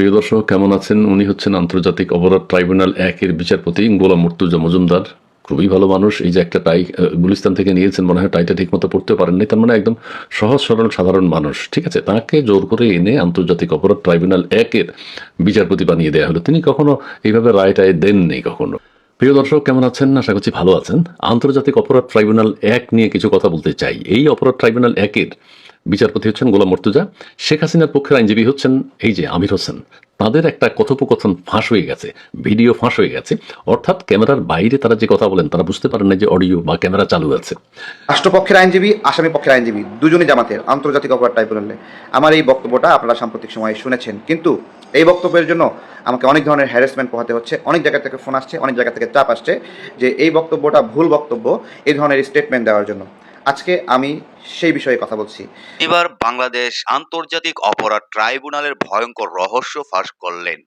প্রিয় দর্শক, কেমন আছেন? উনি হচ্ছেন আন্তর্জাতিক অপরাধ ট্রাইব্যুনাল একের বিচারপতি গোলাম মুর্তুজা মজুমদার। খুবই ভালো মানুষ। এই যে একটা টাই গুলিস্তান থেকে নিয়েছেন, মনে হয় টাইটা ঠিক মতো পড়তে পারেননি। তার মানে একদম সহজ সরল সাধারণ মানুষ, ঠিক আছে? তাকে জোর করে এনে আন্তর্জাতিক অপরাধ ট্রাইব্যুনাল একের বিচারপতি বানিয়ে দেওয়া হলো। তিনি কখনো এইভাবে রায় টায় দেননি কখনো। প্রিয় দর্শক, কেমন আছেন? আশা করছি ভালো আছেন। আন্তর্জাতিক অপরাধ ট্রাইব্যুনাল এক নিয়ে কিছু কথা বলতে চাই। এই অপরাধ ট্রাইব্যুনাল একের বিচারপতি হচ্ছেন গোলাম মর্তুজা। শেখ হাসিনার পক্ষের আইনজীবী হচ্ছেন এই যে আমির হোসেন। তাদের একটা কথোপকথন ফাঁস হয়ে গেছে, ভিডিও ফাঁস হয়ে গেছে। অর্থাৎ ক্যামেরার বাইরে তারা যে কথা বলেন, তারা বুঝতে পারেন না যে অডিও বা ক্যামেরা চালু আছে। রাষ্ট্রপক্ষের আইনজীবী, আসামি পক্ষের আইনজীবী, দুজনই জামাতের, আন্তর্জাতিক অপরাধ ট্রাইব্যুনালে। আমার এই বক্তব্যটা আপনারা সাম্প্রতিক সময়ে শুনেছেন। কিন্তু এই বক্তব্যের জন্য আমাকে অনেক ধরনের হ্যারাসমেন্ট পোহাতে হচ্ছে। অনেক জায়গা থেকে ফোন আসছে, অনেক জায়গা থেকে চাপ আসছে যে এই বক্তব্যটা ভুল বক্তব্য, এই ধরনের স্টেটমেন্ট দেওয়ার জন্য। আজকে আমি সেই বিষয়ে কথা বলছি। এবার বাংলাদেশ আন্তর্জাতিক অপরাধ ট্রাইব্যুনালের ভয়ঙ্কর রহস্য ফাঁস করলেন।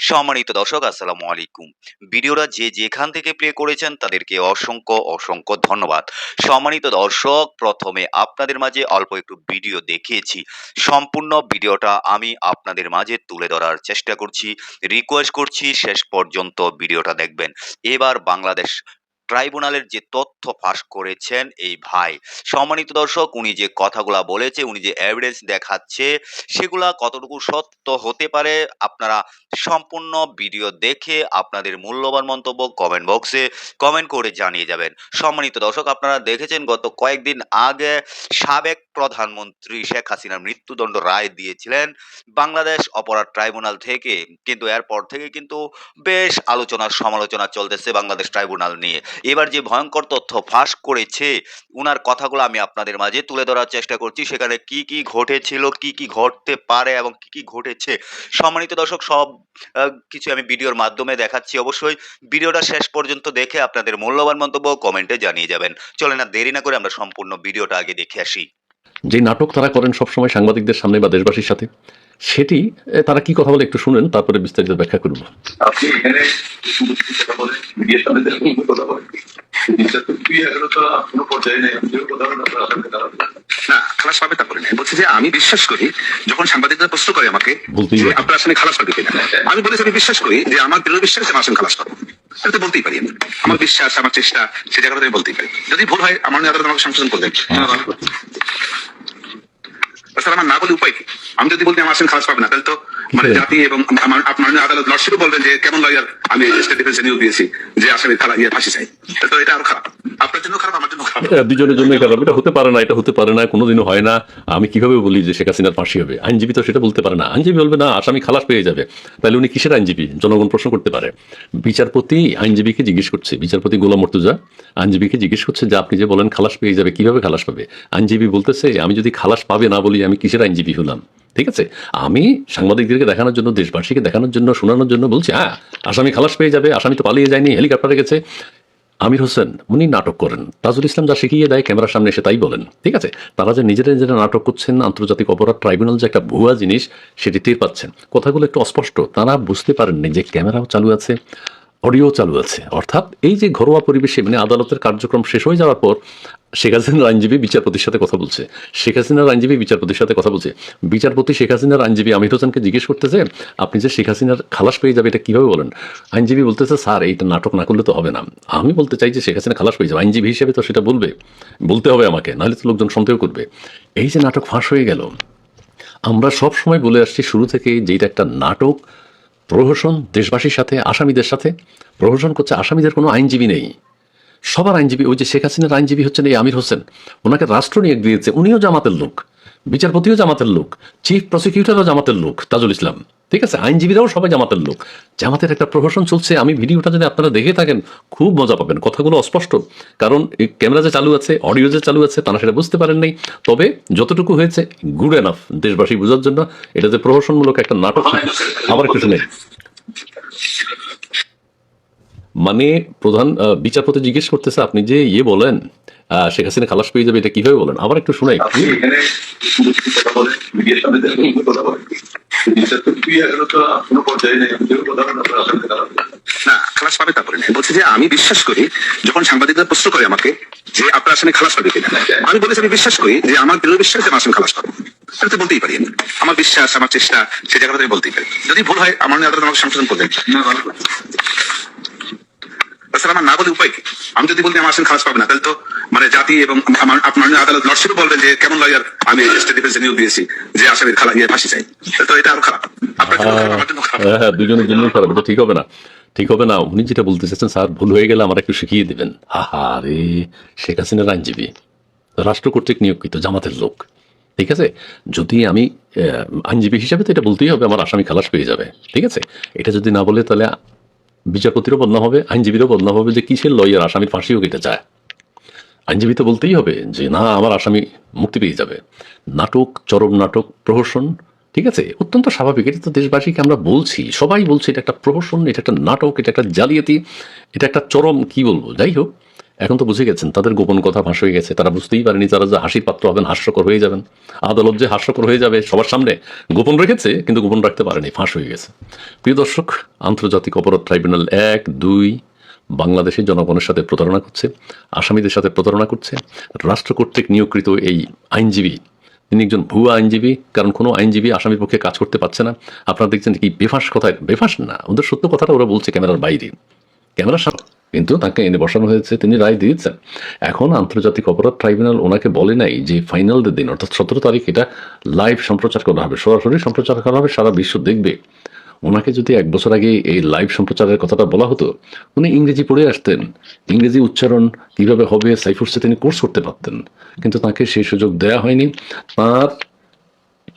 সম্মানিত দর্শক, আসসালামু আলাইকুম। ভিডিওটা যে যেখান থেকে প্লে করেছেন তাদেরকে অসংখ্য অসংখ্য ধন্যবাদ। সম্মানিত দর্শক, প্রথমে আপনাদের মাঝে অল্প একটু ভিডিও দেখিয়েছি। সম্পূর্ণ ভিডিওটা আমি আপনাদের মাঝে তুলে ধরার চেষ্টা করছি, রিকোয়েস্ট করছি শেষ পর্যন্ত ভিডিওটা দেখবেন। এবার বাংলাদেশ ট্রাইব্যুনালের যে তথ্য ফাঁস করেছেন এই ভাই। সম্মানিত দর্শক, উনি যে কথাগুলা বলেছে, উনি যে এভিডেন্স দেখাচ্ছে, সেগুলা কতটুকু সত্য হতে পারে, আপনারা সম্পূর্ণ ভিডিও দেখে আপনাদের মূল্যবান মন্তব্য কমেন্ট বক্সে কমেন্ট করে জানিয়ে যাবেন। সম্মানিত দর্শক, আপনারা দেখেছেন গত কয়েকদিন আগে সাবেক প্রধানমন্ত্রী শেখ হাসিনার মৃত্যুদণ্ড রায় দিয়েছিলেন বাংলাদেশ অপরাধ ট্রাইব্যুনাল থেকে। কিন্তু এরপর থেকে কিন্তু বেশ আলোচনার সমালোচনা চলতেছে বাংলাদেশ ট্রাইব্যুনাল নিয়ে। এবার যে ভয়ঙ্কর তথ্য ফাঁস করেছে, উনার কথাগুলো আমি আপনাদের মাঝে তুলে ধরার চেষ্টা করছি। সেখানে কি কি ঘটেছিল, কি কি ঘটতে পারে এবং কি কি ঘটেছে, সম্মানিত দর্শক, সব কিছু আমি ভিডিওর মাধ্যমে দেখাচ্ছি অবশ্যই। ভিডিওটা শেষ পর্যন্ত দেখে আপনাদের মূল্যবান মন্তব্য কমেন্টে জানিয়ে যাবেন। চলে না দেরি না করে আমরা সম্পূর্ণ ভিডিওটা আগে দেখে আসি। যে নাটক তারা করেন সবসময় সাংবাদিকদের সামনে বা দেশবাসীর সাথে সেটি তারা কি কথা বলে একটু শুনেন তারপরে বিস্তারিত ব্যাখ্যা নেই আমি বিশ্বাস করি যখন সাংবাদিকরা প্রশ্ন করে আমাকে আপনার আসামি খালাস পাবে কিনা আমি বলেছি আমি বিশ্বাস করি যে আমার দৃঢ় বিশ্বাস আমার আসামি খালাস পাবো। এটা তো বলতেই পারি আমি। আমার বিশ্বাস আমার চেষ্টা সে জায়গাটা আমি বলতেই পারি। যদি ভুল হয় আমার নিয়ে আদালত আমাকে সংশোধন করবেন স্যার আমার না বলে উপায় কি? আমি যদি বলতে আমার আসেন খালাস পাবে না তাহলে তো মানে জাতি এবং আমার আপনার আদালত লর্ডশিপ বলবেন যে কেমন লয়ার? আমি স্টেট ডিফেন্সে নিয়োগ দিয়েছি যে আসামি খালা ইয়ে ফাঁসি চাই। তো এটা আরও খারাপ। আপনার জন্য খারাপ আমার দুজনের জন্য খারাপ। এটা হতে পারে না, এটা হতে পারে না, কোনোদিনও হয় না। আমি কীভাবে বলি যে শেখ হাসিনার ফাঁসি হবে? আইনজীবী তো সেটা বলতে পারে না। আইনজীবী বলবে, না, আসামি খালাস পেয়ে যাবে। তাহলে উনি কিসের আইনজীবী? জনগণ প্রশ্ন করতে পারে। বিচারপতি আইনজীবীকে জিজ্ঞেস করছে। বিচারপতি গোলাম মর্তুজা আইনজীবীকে জিজ্ঞেস করছে যে, আপনি যে বলেন খালাস পেয়ে যাবে, কীভাবে খালাস পাবে? আইনজীবী বলতেছে, আমি যদি খালাস পাবে না বলি, আমি কিসের আইনজীবী হলাম? ঠিক আছে? আমি সাংবাদিকদেরকে দেখানোর জন্য, দেশবাসীকে দেখানোর জন্য, শোনানোর জন্য বলছি হ্যাঁ আসামি খালাস পেয়ে যাবে, আসামি তো পালিয়ে যায়নি, হেলিকপ্টারে গেছে। আমির হোসেন, উনি নাটক করেন। তাজুল ইসলাম যা শিখিয়ে দেয়, ক্যামেরার সামনে এসে তাই বলেন। ঠিক আছে? তারা যে নিজেরা নিজেরা নাটক করছেন, আন্তর্জাতিক অপরাধ ট্রাইব্যুনাল যে একটা ভুয়া জিনিস, সেটি টের পাচ্ছেন। কথাগুলো একটু অস্পষ্ট। তারা বুঝতে পারেননি যে ক্যামেরাও চালু আছে, অডিও চালু আছে। অর্থাৎ এই যে ঘরোয়া পরিবেশে মানে আদালতের কার্যক্রম শেষ হয়ে যাওয়ার পর শেখ হাসিনার আইনজীবী বিচারপতির সাথে কথা বলছে। শেখ হাসিনার আইনজীবী বিচারপতির সাথে কথা বলছে। বিচারপতি শেখ হাসিনার আইনজীবী আমির হোসেনকে জিজ্ঞেস করতেছে, আপনি যে শেখ হাসিনার খালাস পেয়ে যাবে, এটা কীভাবে বলেন? আইনজীবী বলতেছে, স্যার, এইটা নাটক না করলে তো হবে না। আমি বলতে চাই যে শেখ হাসিনা খালাস পেয়ে যাবে। আইনজীবী হিসেবে তো সেটা বলবে, বলতে হবে আমাকে, নাহলে তো লোকজন সন্দেহ করবে। এই যে নাটক ফাঁস হয়ে গেল, আমরা সব সময় বলে আসছি শুরু থেকে যে এটা একটা নাটক, প্রহসন দেশবাসীর সাথে, আসামিদের সাথে। প্রহসন করছে, আসামিদের কোনো আইনজীবী নেই। সবার আইনজীবী, ওই যে শেখ হাসিনার আইনজীবী হচ্ছেন এই আমির হোসেন, ওনাকে রাষ্ট্র নিয়োগ দিয়েছে। উনিও জামাতের লোক, বিচারপতিও জামাতের লোক চিফ প্রসিকিউটরও জামাতের লোক, তাজুল ইসলাম। ঠিক আছে? আইনজীবীরাও সবাই জামাতের লোক। জামাতের একটা প্রহসন চলছে, আমি ভিডিওটা যদি আপনারা দেখে থাকেন, খুব মজা পাবেন। কথাগুলো অস্পষ্ট, কারণ এই ক্যামেরা যে চালু আছে, অডিও যে চালু আছে, তারা সেটা বুঝতে পারেন নাই। তবে যতটুকু হয়েছে গুড এনাফ দেশবাসী বোঝার জন্য, এটা যে প্রহসনমূলক একটা নাটক, আবার একটু শুনে। মানে প্রধান আহ, বিচারপতি জিজ্ঞেস করতেছে আপনি যে ইয়ে বলেন আহ, শেখ হাসিনা খালাস পেয়ে যাবে এটা কীভাবে বলেন? আবার একটু শোনাই দাঁড়াবেন না খালাস পাবে তারপরে আমি বলছি যে আমি বিশ্বাস করি যখন সাংবাদিকরা প্রশ্ন করে আমাকে যে আপনার আসলে খালাস পাবে কিনা আমি বলেছি আমি বিশ্বাস করি যে আমার দৃঢ় বিশ্বাস যে আমার আসামি খালাস পাবে। তো বলতেই পারি। আমি। আমার বিশ্বাস আমার চেষ্টা সেই জায়গাটা আমি বলতেই পারি। যদি ভুল হয় আমার নিয়ে আদালত আমাকে সংশোধন করবেন। তাছাড়া আমার না বলে উপায় কি? আমি যদি বলতে আমার আসামি খালাস পাবে না, তাহলে তো মানে জাতি এবং আমার আপনার আদালত লর্ডশিপ বলবেন যে কেমন লয়ার আমি স্টেট ডিফেন্সে নিয়োগ দিয়েছি, যে আসামির খালা ইয়ে ফাঁসি চাই। তো এটা আরও খারাপ। জন্য জন্য হ্যাঁ হ্যাঁ দুজনের জন্যই খারাপ, এটা ঠিক হবে না। ঠিক হবে না, উনি যেটা বলতে চাচ্ছেন স্যার, ভুল হয়ে গেলে আমার একটু শিখিয়ে দেবেন। হা রে, শেখ হাসিনার আইনজীবী রাষ্ট্র কর্তৃক নিয়োগকৃত জামাতের লোক। ঠিক আছে? যদি আমি আইনজীবী হিসাবে তো এটা বলতেই হবে, আমার আসামি খালাস পেয়ে যাবে। ঠিক আছে? এটা যদি না বলে তাহলে বিচারপতিরও বদনাম হবে, আইনজীবীরও বদনাম হবে যে কিসের লয়ার আসামির ফাঁসিও কেটে যায় আইনজীবী তো বলতেই হবে যে, না, আমার আসামি মুক্তি পেয়ে যাবে। নাটক, চরম নাটক, প্রহসন, ঠিক আছে? অত্যন্ত স্বাভাবিক, এটা তো দেশবাসীকে আমরা বলছি, সবাই বলছি এটা একটা প্রহসন, এটা একটা নাটক, এটা একটা জালিয়াতি, এটা একটা চরম, কি বলব? যাই হোক এখন তো বুঝে গেছেন, তাদের গোপন কথা ফাঁস হয়ে গেছে, তারা বুঝতেই পারেনি তারা যে হাসির পাত্র হবেন, হাস্যকর হয়ে যাবেন। আদালত যে হাস্যকর হয়ে যাবে, সবার সামনে গোপন রেখেছে, কিন্তু গোপন রাখতে পারেনি, ফাঁস হয়ে গেছে। প্রিয় দর্শক, আন্তর্জাতিক অপরাধ ট্রাইব্যুনাল এক, দুই, বাংলাদেশের জনগণের সাথে প্রতারণা করছে, আসামিদের সাথে প্রতারণা করছে, রাষ্ট্র কর্তৃক নিয়োগকৃত এই আইনজীবী, তিনি একজন ভুয়া আইনজীবী, কারণ কোনো আইনজীবী আসামির পক্ষে কাজ করতে পারছে না। আপনারা দেখছেন কি বেফাস কথায়, বেফাস না, ওদের সত্য কথাটা ওরা বলছে ক্যামেরার বাইরে। ক্যামেরার সামনে কিন্তু তাকে এনে বসানো হয়েছে, তিনি রায় দিয়েছেন। এখন আন্তর্জাতিক অপরাধ ট্রাইব্যুনাল ওনাকে বলে নাই যে ফাইনাল দিন, অর্থাৎ সতেরো তারিখ এটা লাইভ সম্প্রচার করা হবে, সরাসরি সম্প্রচার করা হবে, সারা বিশ্ব দেখবে। ওনাকে যদি এক বছর আগে এই লাইভ সম্প্রচারের কথাটা বলা হতো, উনি ইংরেজি পড়ে আসতেন। ইংরেজি উচ্চারণ কীভাবে হবে সাইফুর্সে তিনি কোর্স করতে পারতেন। কিন্তু তাকে সেই সুযোগ দেয়া হয়নি। তার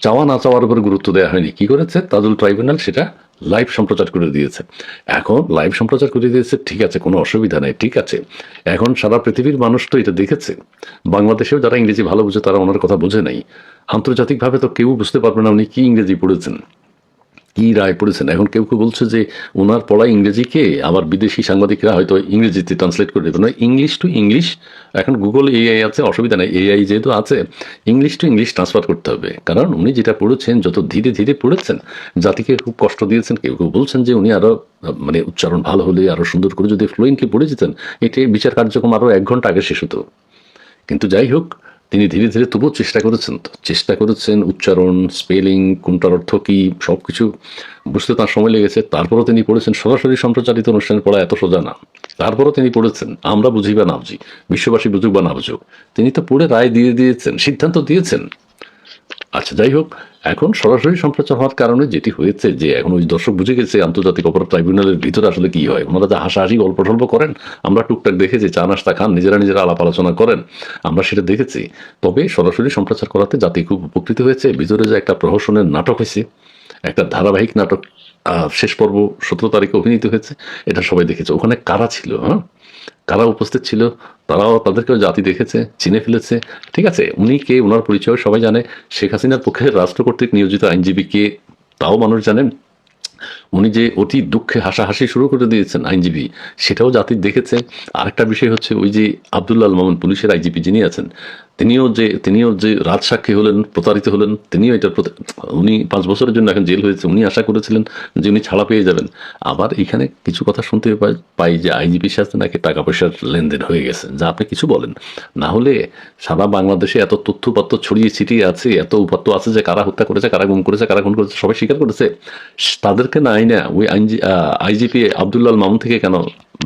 চাওয়া না চাওয়ার উপর গুরুত্ব দেওয়া হয়নি। কি করেছে? তাজুল ট্রাইব্যুনাল সেটা লাইভ সম্প্রচার করে দিয়েছে। এখন লাইভ সম্প্রচার করে দিয়েছে, ঠিক আছে, কোনো অসুবিধা নেই, ঠিক আছে। এখন সারা পৃথিবীর মানুষ তো এটা দেখেছে। বাংলাদেশেও যারা ইংরেজি ভালো বুঝে তারা ওনার কথা বুঝে নাই। আন্তর্জাতিকভাবে তো কেউ বুঝতে পারবে না উনি কি ইংরেজি পড়েছেন। কি রায় পড়েছেন? এখন কেউ কেউ বলছে যে ওনার পড়া ইংরেজিকে আবার বিদেশি সাংবাদিকরা হয়তো ইংরেজিতে ট্রান্সলেট করে দেবে। না ইংলিশ টু ইংলিশ এখন গুগল এআই আছে অসুবিধা নেই এআই যেহেতু আছে ইংলিশ টু ইংলিশ ট্রান্সফার করতে হবে। কারণ উনি যেটা পড়েছেন যত ধীরে ধীরে পড়েছেন জাতিকে খুব কষ্ট দিয়েছেন। কেউ কেউ বলছেন যে উনি আরও আহ, মানে উচ্চারণ ভালো হলে আরও সুন্দর করে যদি ফ্লুয়েন্টলি পড়ে যেতেন এটি বিচার কার্যক্রম আরও এক ঘণ্টা আগে শেষ হতো। কিন্তু যাই হোক তিনি ধীরে ধীরে তবুও চেষ্টা করেছেন তো। চেষ্টা করেছেন উচ্চারণ, স্পেলিং, কোনটার অর্থ কি সব কিছু বুঝতে তার সময় লেগেছে। তারপরও তিনি পড়েছেন সরাসরি সম্প্রচারিত অনুষ্ঠানে পড়া এত সোজা না। তারপরও তিনি পড়েছেন, আমরা বুঝি বা না বুঝি, বিশ্ববাসী বুঝুক বা না বুঝুক, তিনি তো পড়ে রায় দিয়ে দিয়েছেন, সিদ্ধান্ত দিয়েছেন। আচ্ছা যাই হোক, এখন সরাসরি সম্প্রচার হওয়ার কারণে যেটি হয়েছে যে এখন ওই দর্শক বুঝে গেছে আন্তর্জাতিক অপরাধ ট্রাইব্যুনালের ভিতরে আসলে কি হয়। ওনারা যে হাসাহাসি, গল্প টল্প করেন, আমরা টুকটাক দেখেছি, চা, নাস্তা খান, নিজেরা নিজেরা আলাপ আলোচনা করেন, আমরা সেটা দেখেছি। তবে সরাসরি সম্প্রচার করাতে জাতি খুব উপকৃত হয়েছে। ভিতরে যে একটা প্রহসনের নাটক হয়েছে, একটা ধারাবাহিক নাটক শেষ পর্ব সতেরো তারিখে অভিনীত হয়েছে, এটা সবাই দেখেছে। ওখানে কারা ছিল হ্যাঁ? কারা উপস্থিত ছিল, তারাও তাদেরকেও জাতি দেখেছে, চিনে ফেলেছে। ঠিক আছে, উনি কে ওনার পরিচয় সবাই জানে। শেখ হাসিনার পক্ষে রাষ্ট্র কর্তৃক নিয়োজিত আইনজীবী কে, তাও মানুষ জানেন। উনি যে অতি দুঃখে হাসাহাসি শুরু করে দিয়েছেন আইনজীবী, সেটাও জাতি দেখেছে। আরেকটা বিষয় হচ্ছে ওই যে আবদুল্লাহ মামুন, পুলিশের আইজিপি যিনি আছেন তিনিও যে তিনিও যে রাজসাক্ষী হলেন, প্রতারিত হলেন, তিনিও এটা উনি পাঁচ বছরের জন্য এখন জেল হয়েছে, উনি আশা করেছিলেন যে উনি ছাড়া পেয়ে যাবেন। আবার এখানে কিছু কথা শুনতে পাই যে আইজিপির সাথে নাকি টাকা পয়সার লেনদেন হয়ে গেছে, যা আপনি কিছু বলেন। না হলে সারা বাংলাদেশে এত তথ্যপত্র ছড়িয়ে ছিটিয়ে আছে, এত উপাত্ত আছে যে কারা হত্যা করেছে, কারা গুম করেছে, কারা খুন করেছে, সবাই স্বীকার করেছে তাদেরকে না ওই আইনজি আইজিপি আবদুল্লাল মামুন থেকে কেন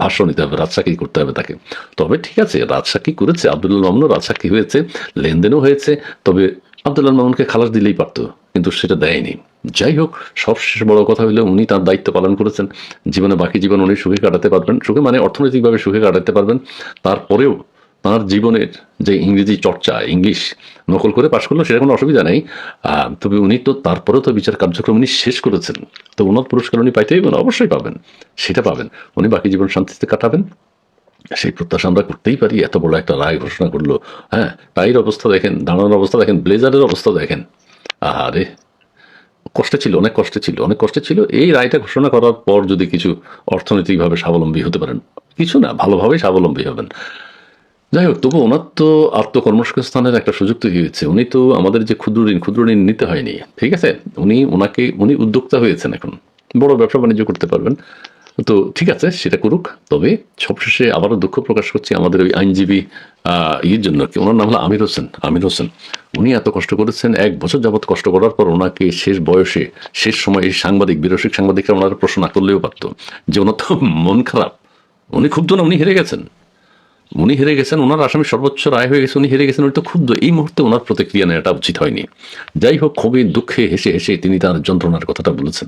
ভাষ্য নিতে হবে, রাজসাক্ষী করতে হবে তাকে? তবে ঠিক আছে, রাজসাক্ষী করেছে, আবদুল্লাল মামুনও রাজসাক্ষী হয়েছে লেনদেনও হয়েছে, তবে আবদুল্লাল মামুনকে খালাস দিলেই পারতো, কিন্তু সেটা দেয়নি। যাই হোক, সবশেষ বড় কথা হলো, উনি তার দায়িত্ব পালন করেছেন। জীবনে বাকি জীবন উনি সুখে কাটাতে পারবেন। সুখে মানে অর্থনৈতিকভাবে সুখে কাটাতে পারবেন। তারপরেও তার জীবনের যে ইংরেজি চর্চা, ইংলিশ নকল করে পাশ করল, সেটা কোনো অসুবিধা নেই। তবে উনি তো তারপরেও তো বিচার কার্যক্রম উনি শেষ করেছেন। তো ওনার পুরস্কার উনি পাইতেই অবশ্যই পাবেন, সেটা পাবেন। উনি বাকি জীবন শান্তিতে কাটাবেন। সেই প্রত্যাশা আমরা করতেই পারি, এত বড় একটা রায় ঘোষণা করল। হ্যাঁ টাইয়ের অবস্থা দেখেন দাঁড়ানোর অবস্থা দেখেন, ব্লেজারের অবস্থা দেখেন। আরে কষ্টে ছিল, অনেক কষ্টে ছিল, অনেক কষ্টে ছিল। এই রায়টা ঘোষণা করার পর যদি কিছু অর্থনৈতিকভাবে স্বাবলম্বী হতে পারেন, কিছু না, ভালোভাবেই স্বাবলম্বী হবেন। যাই হোক, তবু ওনার তো আত্মকর্মসংস্থানের একটা সুযোগ তৈরি হয়েছে। উনি তো আমাদের যে ক্ষুদ্র ঋণ ক্ষুদ্র ঋণ নিতে হয়নি, ঠিক আছে? উনি ওনাকে, উনি উদ্যোক্তা হয়েছেন এখন। বড় ব্যবসা বাণিজ্য করতে পারবেন। তো ঠিক আছে, সেটা করুক। তবে সবশেষে আবারও দুঃখ প্রকাশ করছি আমাদের ওই আইনজীবী ইয়ের জন্য। কি, ওনার নাম হলো আমির হোসেন আমির হোসেন। উনি এত কষ্ট করেছেন, এক বছর যাবৎ কষ্ট করার পর ওনাকে শেষ বয়সে, শেষ সময় সাংবাদিক, বিরসিক সাংবাদিকরা ওনার প্রশ্ন না করলেও পারত যে ওনার তো মন খারাপ। উনি ক্ষুব্ধ না, উনি হেরে গেছেন। উনি হেরে গেছেন, ওনার আসামি সর্বোচ্চ রায় হয়ে গেছে, উনি হেরে গেছেন, উনি তো ক্ষুব্ধ। এই মুহূর্তে ওনার প্রতিক্রিয়া নেওয়াটা উচিত হয়নি। যাই হোক, খুবই দুঃখে হেসে হেসে তিনি তার যন্ত্রণার কথাটা বলেছেন।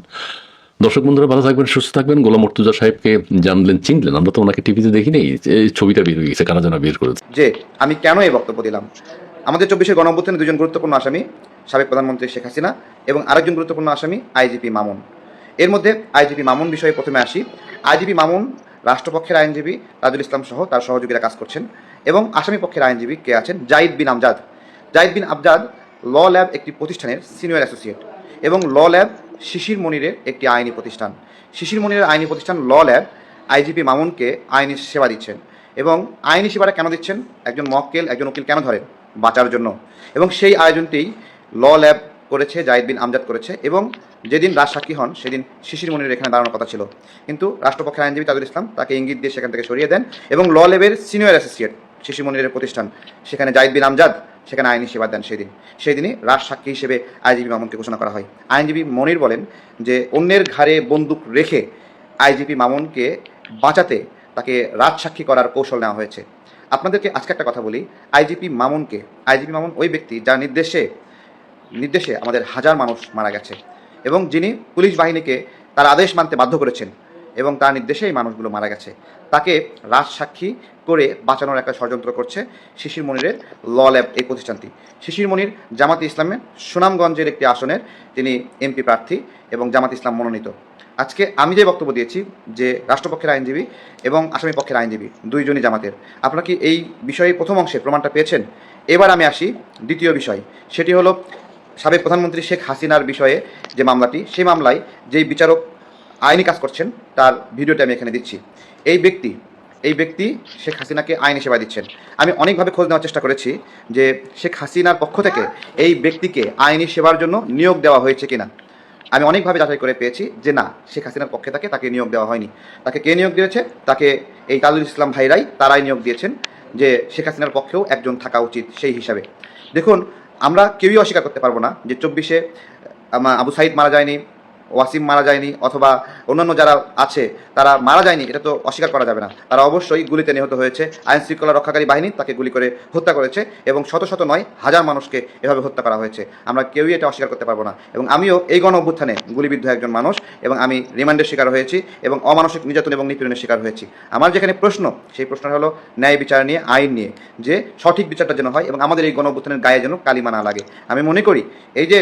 দর্শক বন্ধুরা, ভালো থাকবেন, সুস্থ থাকবেন। গোলাম মর্তুজা সাহেবকে জানলেন, চিনলেন। আমরা তো ওনাকে টিভিতে দেখি নেই ছবিটা বের হয়ে গেছে, কারা যেন বের করেছে। যে, আমি কেন এই বক্তব্য দিলাম? আমাদের চব্বিশের গণঅভ্যুত্থানে দুজন গুরুত্বপূর্ণ আসামি, সাবেক প্রধানমন্ত্রী শেখ হাসিনা এবং আরেকজন গুরুত্বপূর্ণ আসামি, আইজিপি মামুন। এর মধ্যে আইজিপি মামুন বিষয়ে প্রথমে আসি। আইজিপি মামুন রাষ্ট্রপক্ষের আইনজীবী তাজুল ইসলাম সহ তার সহযোগীরা কাজ করছেন এবং আসামি পক্ষের আইনজীবী কে আছেন? জাইদ বিন আমজাদ। জাইদ বিন আমজাদ ল ল্যাব একটি প্রতিষ্ঠানের সিনিয়র অ্যাসোসিয়েট এবং ল ল্যাব শিশির মনিরের একটি আইনি প্রতিষ্ঠান। শিশির মনিরের আইনি প্রতিষ্ঠান ল ল্যাব আইজিপি মামুনকে আইনি সেবা দিচ্ছেন এবং আইনি সেবাটা কেন দিচ্ছেন? একজন মক্কেল, একজন উকিল কেন ধরেন বাঁচার জন্য? এবং সেই আয়োজনটি ল ল্যাব করেছে, জাহিদ বিন আমজাদ করেছে এবং যেদিন রাজ সাক্ষী হন সেদিন শিশির মনির এখানে দাঁড়ানোর কথা ছিল। কিন্তু রাষ্ট্রপক্ষের আইনজীবী তাজুল ইসলাম তাকে ইঙ্গিত দিয়ে সেখান থেকে সরিয়ে দেন এবং ল ল্যাবের সিনিয়র অ্যাসোসিয়েট শিশির মনিরের প্রতিষ্ঠান, সেখানে জাহিদ বিন আমজাদ সেখানে আইনি সেবা দেন সেই দিন সেই দিনই রাজ সাক্ষী হিসেবে আইনজীবী মামুনকে ঘোষণা করা হয়। আইনজীবী মনির বলেন যে, অন্যের ঘাড়ে বন্দুক রেখে আইজিপি মামুনকে বাঁচাতে তাকে রাজসাক্ষী করার কৌশল নেওয়া হয়েছে। আপনাদেরকে আজকে একটা কথা বলি। আইজিপি মামুনকে, আইজিপি মামুন ওই ব্যক্তি যার নির্দেশে নির্দেশে আমাদের হাজার মানুষ মারা গেছে এবং যিনি পুলিশ বাহিনীকে তার আদেশ মানতে বাধ্য করেছেন এবং তার নির্দেশে এই মানুষগুলো মারা গেছে। তাকে রাজসাক্ষী করে বাঁচানোর একটা ষড়যন্ত্র করছে শিশির মনিরের ল ল্যাব এই প্রতিষ্ঠানটি। শিশির মনির জামাতে ইসলামের সুনামগঞ্জের একটি আসনের তিনি এমপি প্রার্থী এবং জামাত ইসলাম মনোনীত। আজকে আমি যে বক্তব্য দিয়েছি যে রাষ্ট্রপক্ষের আইনজীবী এবং আসামি পক্ষের আইনজীবী, দুইজনই জামাতের। আপনারা কি এই বিষয়ে প্রথম অংশে প্রমাণটা পেয়েছেন? এবার আমি আসি দ্বিতীয় বিষয়, সেটি হলো সাবেক প্রধানমন্ত্রী শেখ হাসিনার বিষয়ে যে মামলাটি, সেই মামলায় যেই বিচারক আইনি কাজ করছেন, তার ভিডিওটা আমি এখানে দিচ্ছি। এই ব্যক্তি এই ব্যক্তি শেখ হাসিনাকে আইনি সেবা দিচ্ছেন। আমি অনেকভাবে খোঁজ নেওয়ার চেষ্টা করেছি যে শেখ হাসিনার পক্ষ থেকে এই ব্যক্তিকে আইনি সেবার জন্য নিয়োগ দেওয়া হয়েছে কিনা। আমি অনেকভাবে যাচাই করে পেয়েছি যে না, শেখ হাসিনার পক্ষে তাকে তাকে নিয়োগ দেওয়া হয়নি। তাকে কে নিয়োগ দিয়েছে? তাকে এই তাজুল ইসলাম ভাইরাই, তারাই নিয়োগ দিয়েছেন যে শেখ হাসিনার পক্ষেও একজন থাকা উচিত সেই হিসাবে। দেখুন, আমরা কেউই অস্বীকার করতে পারব না যে চব্বিশে আবু সাইদ মারা যায়নি ওয়াসিম মারা যায়নি অথবা অন্যান্য যারা আছে, তারা মারা যায়নি, এটা তো অস্বীকার করা যাবে না। তারা অবশ্যই গুলিতে নিহত হয়েছে। আইন শৃঙ্খলা রক্ষাকারী বাহিনী তাকে গুলি করে হত্যা করেছে এবং শত শত নয়, হাজার মানুষকে এভাবে হত্যা করা হয়েছে। আমরা কেউই এটা অস্বীকার করতে পারব না। এবং আমিও এই গণ অভ্যুত্থানে গুলিবিদ্ধ একজন মানুষ এবং আমি রিমান্ডের শিকার হয়েছি এবং অমানসিক নির্যাতন এবং নিপীড়নের শিকার হয়েছি। আমার যেখানে প্রশ্ন, সেই প্রশ্নটা হলো ন্যায় বিচার নিয়ে, আইন নিয়ে, যে সঠিক বিচারটা যেন হয় এবং আমাদের এই গণ অভ্যুত্থানের গায়ে যেন কালিমা না লাগে। আমি মনে করি, এই যে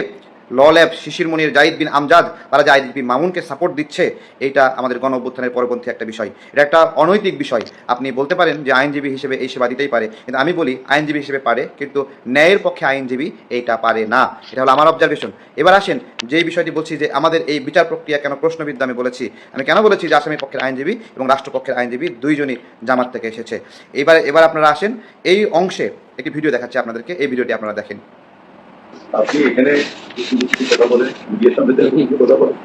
ল ল্যাব শিশির মনির জাহিদ বিন আমজাদ, তারা যে আইজিপি মামুনকে সাপোর্ট দিচ্ছে, এইটা আমাদের গণ অভ্যুত্থানের একটা বিষয়। এটা একটা অনৈতিক বিষয়। আপনি বলতে পারেন যে আইনজীবী হিসেবে এই সেবা দিতেই পারে, কিন্তু আমি বলি আইনজীবী হিসেবে পারে, কিন্তু ন্যায়ের পক্ষে আইনজীবী এইটা পারে না। এটা হলো আমার অবজারভেশন এবার আসেন, যেই বিষয়টি বলছি যে আমাদের এই বিচার প্রক্রিয়া কেন প্রশ্নবিদ্ধ আমি বলেছি। আমি কেন বলেছি যে আসামি পক্ষের আইনজীবী এবং রাষ্ট্রপক্ষের আইনজীবী দুইজনই জামাত থেকে এসেছে। এবার এবার আপনারা আসেন, এই অংশে একটি ভিডিও দেখাচ্ছি আপনাদেরকে, এই ভিডিওটি আপনারা দেখেন। আপনি এখানে কথা বলে মিডিয়ার সামনে কথা বলেন।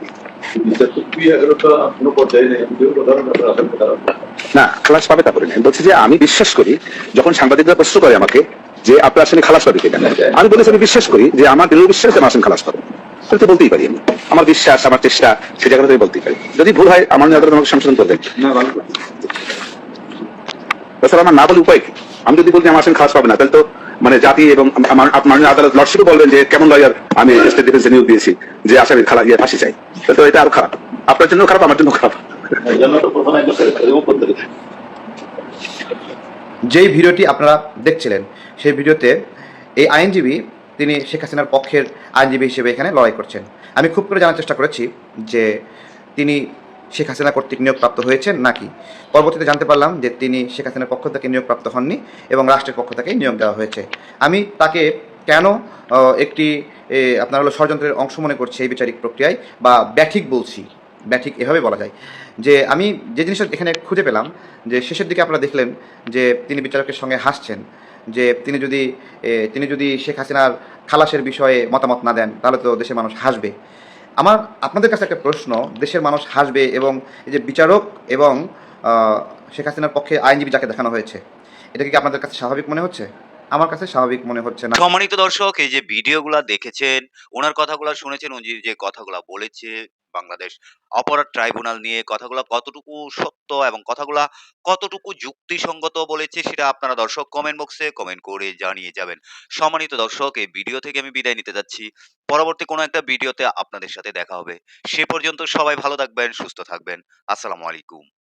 বলেন না খালাস পাবে তা করে না। বলছি যে আমি বিশ্বাস করি যখন সাংবাদিকরা প্রশ্ন করে আমাকে যে আপনার আসলে খালাস পাবে কিনা আমি বলেছি আমি বিশ্বাস করি যে আমার দৃঢ় বিশ্বাস আমার আসলে খালাস পাবে। সেটা বলতেই পারি আমি। আমার বিশ্বাস আমার চেষ্টা সে জায়গাটা আমি বলতেই পারি। যদি ভুল হয় আমার নিয়ে আমাকে সংশোধন করবেন তাছাড়া আমার না বলে উপায় কি? আমি যদি বলছি আমার আসলে খালাস পাবে না তাহলে তো মানে জাতি এবং আমার আপনার আদালত লর্ডশিপও বলবেন যে কেমন লয়ার আমি স্টেট ডিফেন্সে নিয়োগ দিয়েছি যে আসামি খালা ইয়ে ফাঁসি চাই। তাহলে তো এটা আরও খারাপ। আপনার জন্য খারাপ আমার জন্য খারাপ যেই ভিডিওটি আপনারা দেখছিলেন সেই ভিডিওতে এই আইনজীবী তিনি শেখ হাসিনার পক্ষের আইনজীবী হিসেবে এখানে লড়াই করছেন। আমি খুব করে জানার চেষ্টা করেছি যে তিনি শেখ হাসিনা কর্তৃক নিয়োগপ্রাপ্ত হয়েছেন নাকি? পরবর্তীতে জানতে পারলাম যে তিনি শেখ হাসিনার পক্ষ থেকে নিয়োগপ্রাপ্ত হননি এবং রাষ্ট্রের পক্ষ থেকেই নিয়োগ দেওয়া হয়েছে। আমি তাকে কেন একটি আপনার হলো ষড়যন্ত্রের অংশ মনে করছি এই বিচারিক প্রক্রিয়ায় বা ব্যাঠিক বলছি, ব্যাঠিক এভাবে বলা যায়, যে আমি যে জিনিসটা এখানে খুঁজে পেলাম, যে শেষের দিকে আপনারা দেখলেন যে তিনি বিচারকের সঙ্গে হাসছেন, যে তিনি যদি তিনি যদি শেখ হাসিনার খালাসের বিষয়ে মতামত না দেন, তাহলে তো দেশের মানুষ হাসবে। আমার, আপনাদের কাছে একটা প্রশ্ন, দেশের মানুষ হাসবে এবং এই যে বিচারক এবং শেখ হাসিনার পক্ষে আইনজীবী যাকে দেখানো হয়েছে, এটা কি আপনাদের কাছে স্বাভাবিক মনে হচ্ছে? আমার কাছে স্বাভাবিক মনে হচ্ছে না। সম্মানিত দর্শক, এই যে ভিডিওগুলা দেখেছেন, ওনার কথাগুলো শুনেছেন, উনি যে কথাগুলো বলেছে বাংলাদেশ। অপরাধ ট্রাইব্যুনাল নিয়ে কথাগুলো কতটুকু সত্য এবং কথাগুলো কতটুকু যুক্তিসঙ্গত বলেছে সেটা আপনারা দর্শক কমেন্ট বক্সে কমেন্ট করে জানিয়ে যাবেন। সম্মানিত দর্শক, এই ভিডিও থেকে আমি বিদায় নিতে যাচ্ছি। পরবর্তী কোনো একটা ভিডিওতে আপনাদের সাথে দেখা হবে। সে পর্যন্ত সবাই ভালো থাকবেন, সুস্থ থাকবেন। আসসালামু আলাইকুম।